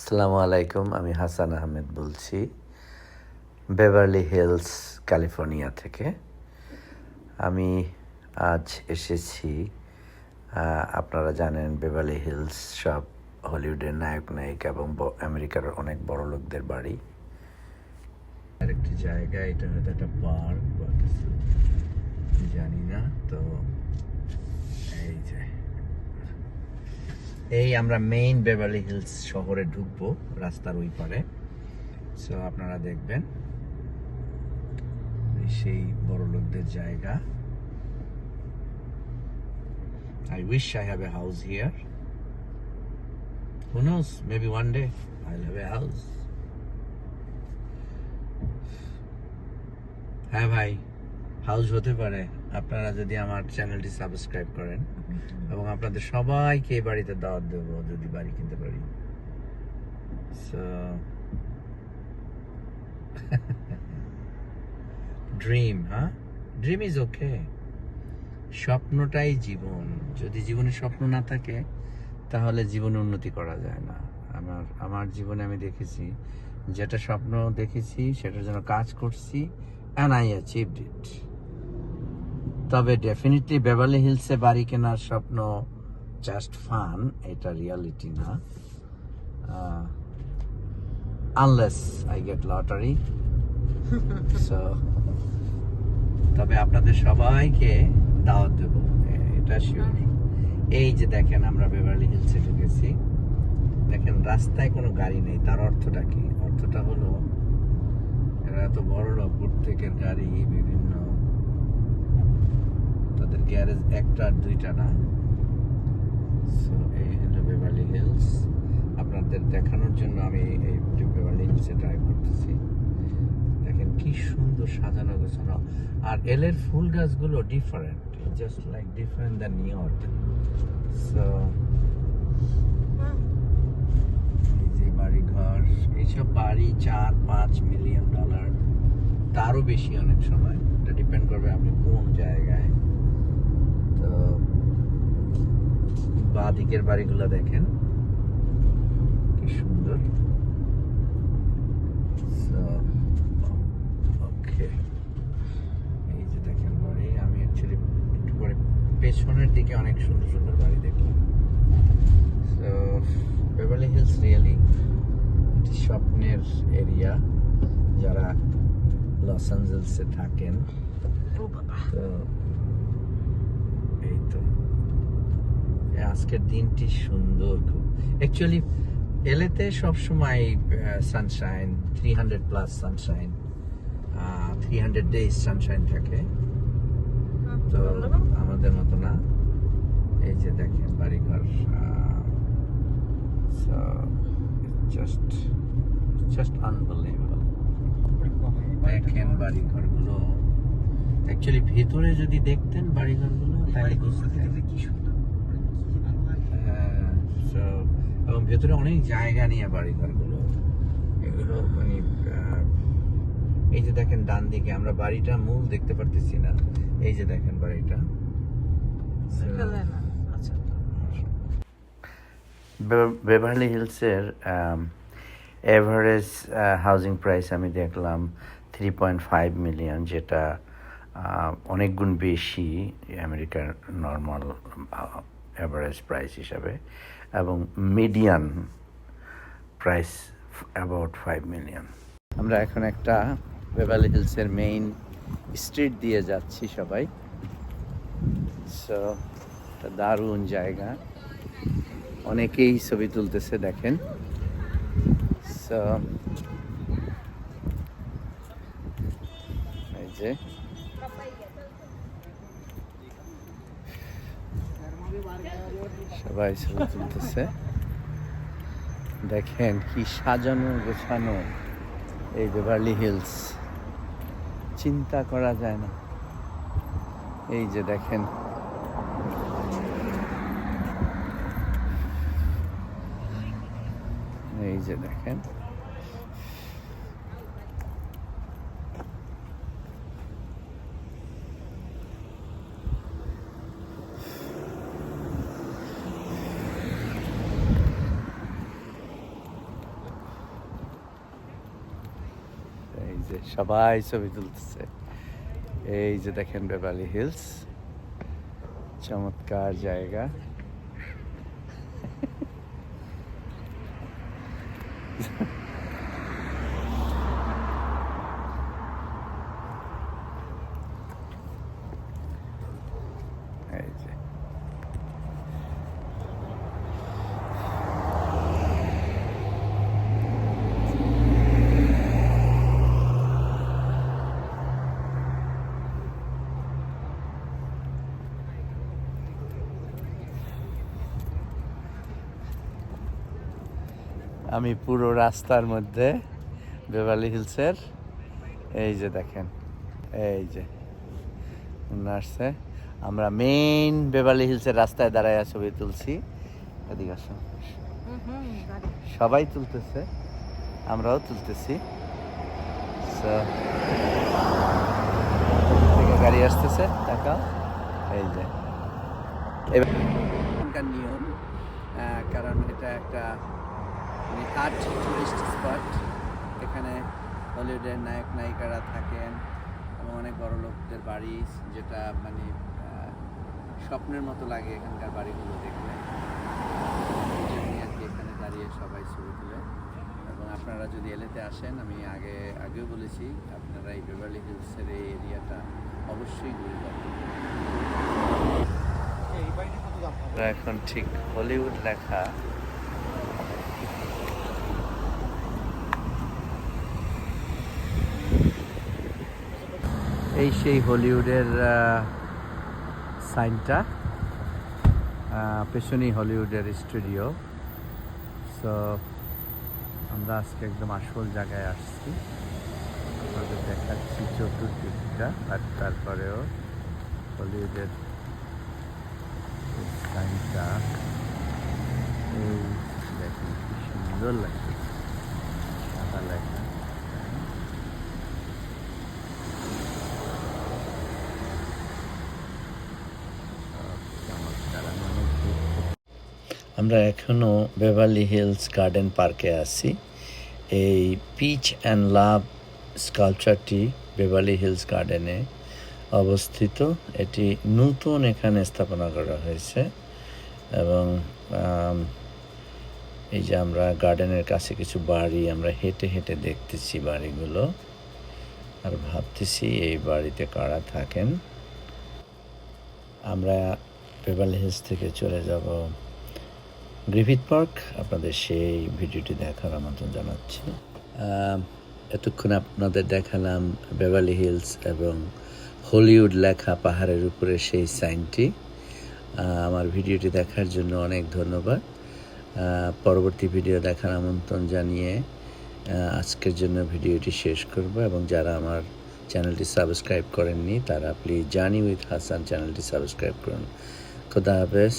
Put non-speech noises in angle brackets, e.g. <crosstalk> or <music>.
আসসালামু আলাইকুম, আমি হাসান আহমেদ বলছি, বেভারলি হিলস, ক্যালিফোর্নিয়া থেকে। আমি আজ এসেছি আপনারা জানেন বেভারলি হিলস সব হলিউডের নায়ক, নায়িকা এবং আমেরিকার অনেক বড় লোকদের বাড়ি। আরেকটি জায়গা, এটা হয়তো একটা পার্ক বা কিছু, জানি না, তো এই যে এই আমরা মেইন বেভারলি হিলস শহরে ঢুকবো, রাস্তার ওই পারে সো আপনারা দেখবেন সেই বড় লোকদের জায়গা wish I have a house here. Who knows? Maybe one day I'll have a house. হ্যাঁ ভাই হাউস হতে পারে আপনারা যদি আমার চ্যানেলটি সাবস্ক্রাইব করেন এবং আপনাদের সবাইকে এই বাড়িতে দাওয়াত দেবো যদি বাড়ি কিনতে পারি। সো ড্রিম <laughs> হ্যাঁ? ড্রিম ইজ ওকে স্বপ্নটাই জীবন। যদি জীবনে স্বপ্ন না থাকে তাহলে জীবনে উন্নতি করা যায় না। আমার আমার জীবনে আমি দেখেছি যেটা স্বপ্ন দেখেছি সেটার জন্য কাজ করছি অ্যান্ড আই অ্যাচিভড ইট তবে ডেফিনেটলি বেভারলি হিলসে বাড়ি কেনার স্বপ্ন জাস্ট ফান এটা রিয়ালিটি না। Unless I get lottery so তবে আপনাদের সবাইকে দাওয়াত দেব। এটা শিওর এই যে দেখেন আমরা বেভারলি হিলসে ঢুকেছি। দেখেন রাস্তায় কোনো গাড়ি নেই তার অর্থটা কি? অর্থটা হলো এরা এত বড় লোক প্রত্যেকের গাড়ি বিভিন্ন তাদের গ্যারেজ একটা আর দুইটা না। সো এই হলো হিলস আপনাদের দেখানোর জন্য আমি এই বেভারলি হিলসে ড্রাইভ করতেছি। দেখেন কি সুন্দর সাজানো গোছানো। আর এলের ফুল গাছগুলো different just like different than so যে বাড়ি ঘর এইসব বাড়ি চার, পাঁচ মিলিয়ন ডলার তারও বেশি অনেক সময়। এটা ডিপেন্ড করবে আপনি কোন জায়গায়। তো বাঁ দিকের বাড়িগুলো দেখেন। কি সুন্দর। Okay. এই যে দেখেন বাড়ি আমি অ্যাকচুয়ালি একটু পরে পেছনের দিকে অনেক সুন্দর সুন্দর বাড়ি দেখলাম। সো বেভারলি হিলস রিয়েলি এটি স্বপ্নের এরিয়া যারা লস অ্যাঞ্জেলসে থাকেন বাবা। তো তো। আজকের দিনটি সুন্দর খুব। অ্যাকচুয়ালি এলেতে সবসময় sunshine three hundred plus sunshine three hundred days sunshine থাকে। তো আমাদের মতো না। এই যে দেখেন বাড়িঘর জাস্ট জাস্ট আনবিলিভেবল দেখেন বাড়িঘরগুলো। অ্যাকচুয়ালি ভেতরে যদি দেখতেন বাড়িঘরগুলো তাহলে সুন্দর হ্যাঁ, এবং ভেতরে অনেক জায়গা নিয়ে বাড়িঘরগুলো। এগুলো মানে এই যে দেখেন ডান দিকে আমরা বাড়িটা মূল দেখতে পারতেছি না। এই যে দেখেন বাড়িটা। আচ্ছা। বেভারলি হিলসের এভারেজ হাউজিং প্রাইস আমি দেখলাম থ্রি পয়েন্ট ফাইভ মিলিয়ন যেটা অনেক গুণ বেশি আমেরিকার নর্মাল অ্যাভারেজ প্রাইস হিসাবে এবং median price about five million আমরা এখন একটা বেভারলি হিলসের মেইন স্ট্রিট দিয়ে যাচ্ছি সবাই। সো দারুণ জায়গা। অনেকেই ছবি তুলতেছে, দেখেন। সো এই যে সবাই ছবি তুলতেছে। দেখেন কি সাজানো গোছানো। এই বেভারলি হিলস চিন্তা করা যায় না। এই যে দেখেন। এই যে দেখেন যে সবাই ছবি তুলতেছে। এই যে দেখেন বেবালি হিলস চমৎকার জায়গা এই যে আমি পুরো রাস্তার মধ্যে বেভালি হিলসের এই যে দেখেন, এই যে আসছে আমরা মেইন বেভালি হিলসের রাস্তায় দাঁড়ায় ছবি তুলছি। এদিকে সবাই তুলতেছে, আমরাও তুলতেছি। গাড়ি আসতেছে দেখা এই যে। এবার নিয়ম কারণ এটা একটা মানে আর্ট টুরিস্ট স্পট এখানে হলিউডের নায়ক নায়িকারা থাকেন এবং অনেক বড় লোকদের বাড়ি যেটা মানে স্বপ্নের মতো লাগে এখানকার বাড়িগুলো দেখলে এই আর কি এখানে দাঁড়িয়ে সবাই ছবি তুলে। এবং আপনারা যদি এলেতে আসেন আমি আগে আগেও বলেছি আপনারা এই বেভারলি হিলসের এই এরিয়াটা অবশ্যই ঘুরবেন এখন ঠিক হলিউড লেখা এই সেই হলিউডের সাইনটা পেছনেই হলিউডের স্টুডিও। সো আমরা আজকে একদম আসল জায়গায় আসছি। আপনাদের দেখাচ্ছি চতুর্দিকটা, আর তারপরেও হলিউডের সাইনটা এই দেখুন, কি সুন্দর লাগছে সাদা লেখা চমৎকার, আমি অনেক দূর থেকে- আমরা এখনও বেভারলি হিলস গার্ডেন পার্কে আছি। এই পিচ অ্যান্ড লাভ স্কালচারটি বেভারলি হিলস গার্ডেনে অবস্থিত। এটি নতুন এখানে স্থাপনা করা হয়েছে এবং এই যে আমরা গার্ডেনের কাছে কিছু বাড়ি, আমরা হেঁটে হেঁটে দেখতেছি বাড়িগুলো আর ভাবতেছি এই বাড়িতে কারা থাকেন। আমরা বেভারলি হিলস থেকে চলে যাব। গ্রিফিথ পার্ক আপনাদের সেই ভিডিওটি দেখার আমন্ত্রণ জানাচ্ছি। এতক্ষণ আপনাদের দেখালাম বেভালি হিলস এবং হলিউড লেখা পাহাড়ের উপরে সেই সাইনটি। আমার ভিডিওটি দেখার জন্য অনেক ধন্যবাদ। পরবর্তী ভিডিও দেখার আমন্ত্রণ জানিয়ে আজকের জন্য ভিডিওটি শেষ করব এবং যারা আমার চ্যানেলটি সাবস্ক্রাইব করেননি, তারা প্লিজ জানি উইথ হাসান চ্যানেলটি সাবস্ক্রাইব করুন। খোদা হাফেজ।